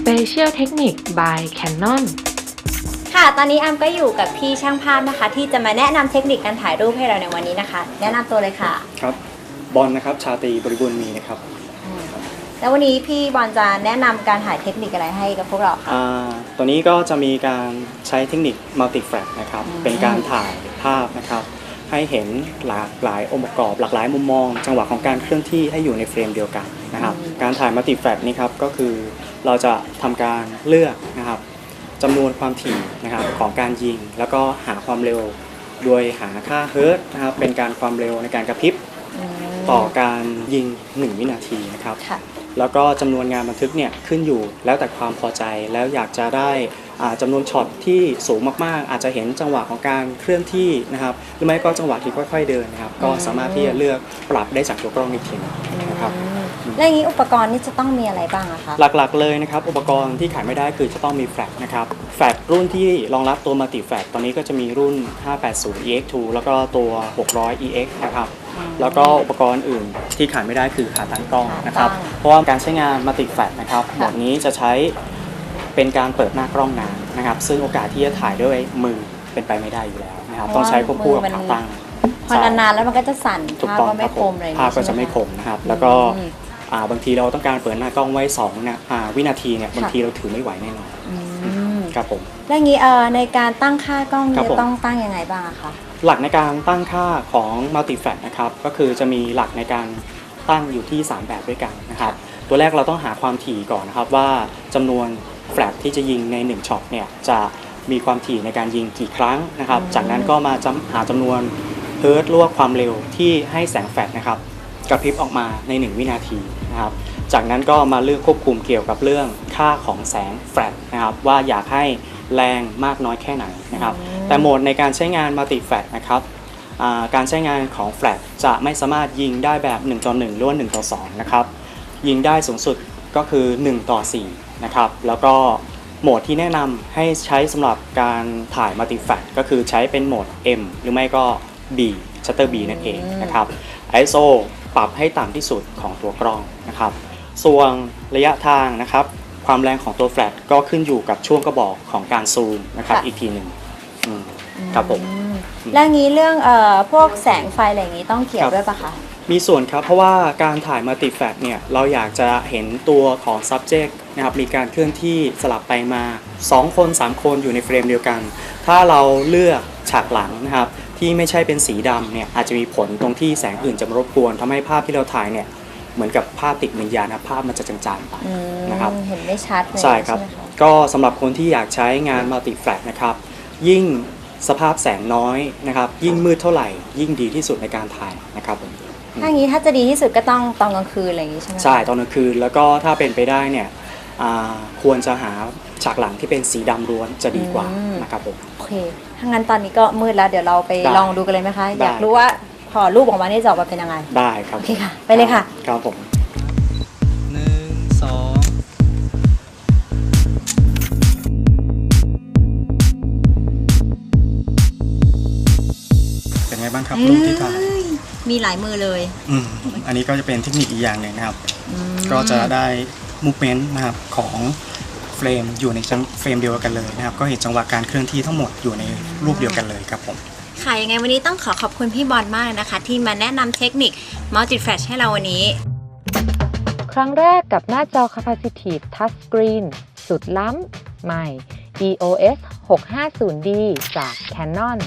Special Technique by Canon ค่ะ ตอนนี้อัมก็อยู่กับพี่ช่างภาพนะคะ ที่จะมาแนะนำเทคนิคการถ่ายรูปให้เราในวันนี้นะคะ แนะนำตัวเลยค่ะ ครับ บอลนะครับ ชาตรีบริบูรณ์มีนะครับ แล้ววันนี้พี่บอลจะแนะนำการถ่ายเทคนิคอะไรให้กับพวกเราคะอ่าตัวนี้ก็จะมีการใช้เทคนิคมัลติแฟลนะครับอืมเป็นการถ่ายภาพนะครับ ให้เห็นหลากหลายองค์ประกอบ หลากหลายมุมมอง จังหวะของการเคลื่อนที่ให้อยู่ในเฟรมเดียวกันนะครับ การถ่ายมัลติแฟลนี่ครับก็คือ เราจะทำการเลือกนะครับจำนวนความถี่นะครับของการยิง แล้วก็หาความเร็วโดยหาค่าเฮิร์ตซ์นะครับเป็นการความเร็วในการกระพริบอืมต่อการยิง 1 วินาทีนะครับค่ะแล้วก็จำนวนงานบันทึกเนี่ยขึ้นอยู่แล้วแต่ความพอใจแล้วอยากจะได้อ่าจำนวนช็อตที่สูงมากๆ อาจจะเห็นจังหวะของการเคลื่อนที่นะครับหรือไม่ก็จังหวะที่ค่อย ๆ เดินนะครับ ก็สามารถที่จะเลือกปรับได้จากตัวกล้องอีกทีหนึงนะครับ แล้วอย่างนี้อุปกรณ์นี่จะต้องมีอะไรบ้างอะคะหลักๆเลยนะครับ อุปกรณ์ที่ขายไม่ได้คือจะต้องมีแฟลชนะครับ แฟลชรุ่นที่รองรับตัวมัลติแฟลชตอนนี้ก็จะมีรุ่น 580 EX2 แล้วก็ตัว 600 EX นะครับ แล้วก็อุปกรณ์อื่นที่ขาดไม่ได้คือขาตั้งกล้องนะครับขาตั้งเพราะว่าการใช้งานมัลติแฟลชนะครับโหมดนี้จะใช้เป็นการเปิดหน้ากล้องนานนะครับ ซึ่งโอกาสที่จะถ่ายด้วยมือเป็นไปไม่ได้อยู่แล้วนะครับ ต้องใช้ควบคู่กับขาตั้งพอนานๆแล้วมันก็จะสั่นถูกภาพต้องก็คไม่รับคผมมเลยภาพก็จะไม่คมนะครับ แล้วก็อืมอ่า บางทีเราต้องการเปิดหน้ากล้องไว้2เนี่ยอ่าวินาทีเนี่ยบางทีเราถือไม่ไหวแน่นอนอืมครับผมแล้วอย่างนี้เอ่อในการตั้งค่ากล้องครับจะผมต้องตั้งยังไงบ้างอะคะหลักในการตั้งค่าของมัลติแฟลนะครับก็คือจะมีหลักในการตั้งอยู่ที่ 3 แบบด้วยกันนะครับตัวแรกเราต้องหาความถี่ก่อนนะครับว่าจำนวนแฟลชที่จะยิงใน1ช็อตเนี่ยจะมีความถี่ในการยิงกี่ครั้งนะครับ จากนั้นก็มาจำหาจำนวนเฮิร์ตหรือว่าความเร็วที่ให้แสงแฟลชนะครับ กระพริบออกมาใน 1 วินาทีนะครับ จากนั้นก็มาเลือกควบคุมเกี่ยวกับเรื่องค่าของแสงแฟลชนะครับว่าอยากให้แรงมากน้อยแค่ไหนนะครับ แต่โหมดในการใช้งานมัลติแฟลชนะครับอ่าการใช้งานของแฟลชจะไม่สามารถยิงได้แบบ1ต่อ1หรือว่า1ต่อ2นะครับ ยิงได้สูงสุดก็คือ 1 ต่อ4นะครับ แล้วก็โหมดที่แนะนำให้ใช้สำหรับการถ่ายมัลติแฟลชก็คือใช้เป็นโหมด M หรือไม่ก็ B Shutter B นั่นเองนะครับ ISO ปรับให้ต่ำที่สุดของตัวกล้องนะครับส่วนระยะทางนะครับ ความแรงของตัวแฟลชก็ขึ้นอยู่กับช่วงกระบอกของการซูมนะครับค่ะ อีกทีหนึ่งอืม ครับผมอืมแล้วอย่างนี้เรื่องเอ่อพวกแสงไฟอะไรอย่างนี้ต้องเกี่ยวครับ ด้วยปะคะ มีส่วนครับเพราะว่าการถ่ายมัลติแฟลชเนี่ยเราอยากจะเห็นตัวของ subject นะครับมีการเคลื่อนที่สลับไปมา 2 คน 3 คนอยู่ในเฟรมเดียวกัน ถ้าเราเลือกฉากหลังนะครับ ที่ไม่ใช่เป็นสีดำเนี่ยอาจจะมีผลตรงที่แสงอื่นจะมารบกวนทำให้ภาพที่เราถ่ายเนี่ยเหมือนกับภาพติดวิญญาณนะภาพมันจะจางๆไปอืมนะครับเห็นไม่ชัดเลยใช่ครับไหมะก็สำหรับคนที่อยากใช้งานมัลติแฟลชนะครับยิ่งสภาพแสงน้อยนะครับ ยิ่งมืดเท่าไหร่ ยิ่งดีที่สุดในการถ่ายนะครับผมถ้าอย่างนี้ถ้าจะดีที่สุดก็ต้องตอนกลางคืนอะไรอย่างนี้ใช่ไหมคะใช่ตอนกลางคืนแล้วก็ถ้าเป็นไปได้เนี่ยอ่า ควรจะหาฉากหลังที่เป็นสีดำล้วนจะดีกว่านะครับผม โอเคถ้างั้นตอนนี้ก็มืดแล้วเดี๋ยวเราไปได้ลองดูกันเลยไหมคะ ได้ อยากรู้ว่าพอรูปออกมานี่จะออกมาเป็นยังไง ได้ครับโอเคค่ะไปเลยค่ะ ครับผม หนึ่งสองเป็นไงบ้างครับรูปที่ถ่ายมีหลายมือเลยอืมอันนี้ก็จะเป็นเทคนิคอีกอย่างหนึ่งนะครับก็จะได้ มูเมนต์นะครับของเฟรมอยู่ในจังเฟรมเดียวกันเลยนะครับ ก็เห็นจังหวะการเคลื่อนที่ทั้งหมดอยู่ในรูปเดียวกันเลยครับผมค่ะยังไงวันนี้ต้องขอขอบคุณพี่บอลมากเลยนะคะ ที่มาแนะนำเทคนิค Multi Flash ให้เราวันนี้ ครั้งแรกกับหน้าจอ Capacitive Touchscreen สุดล้ำใหม่ EOS 650D จาก Canon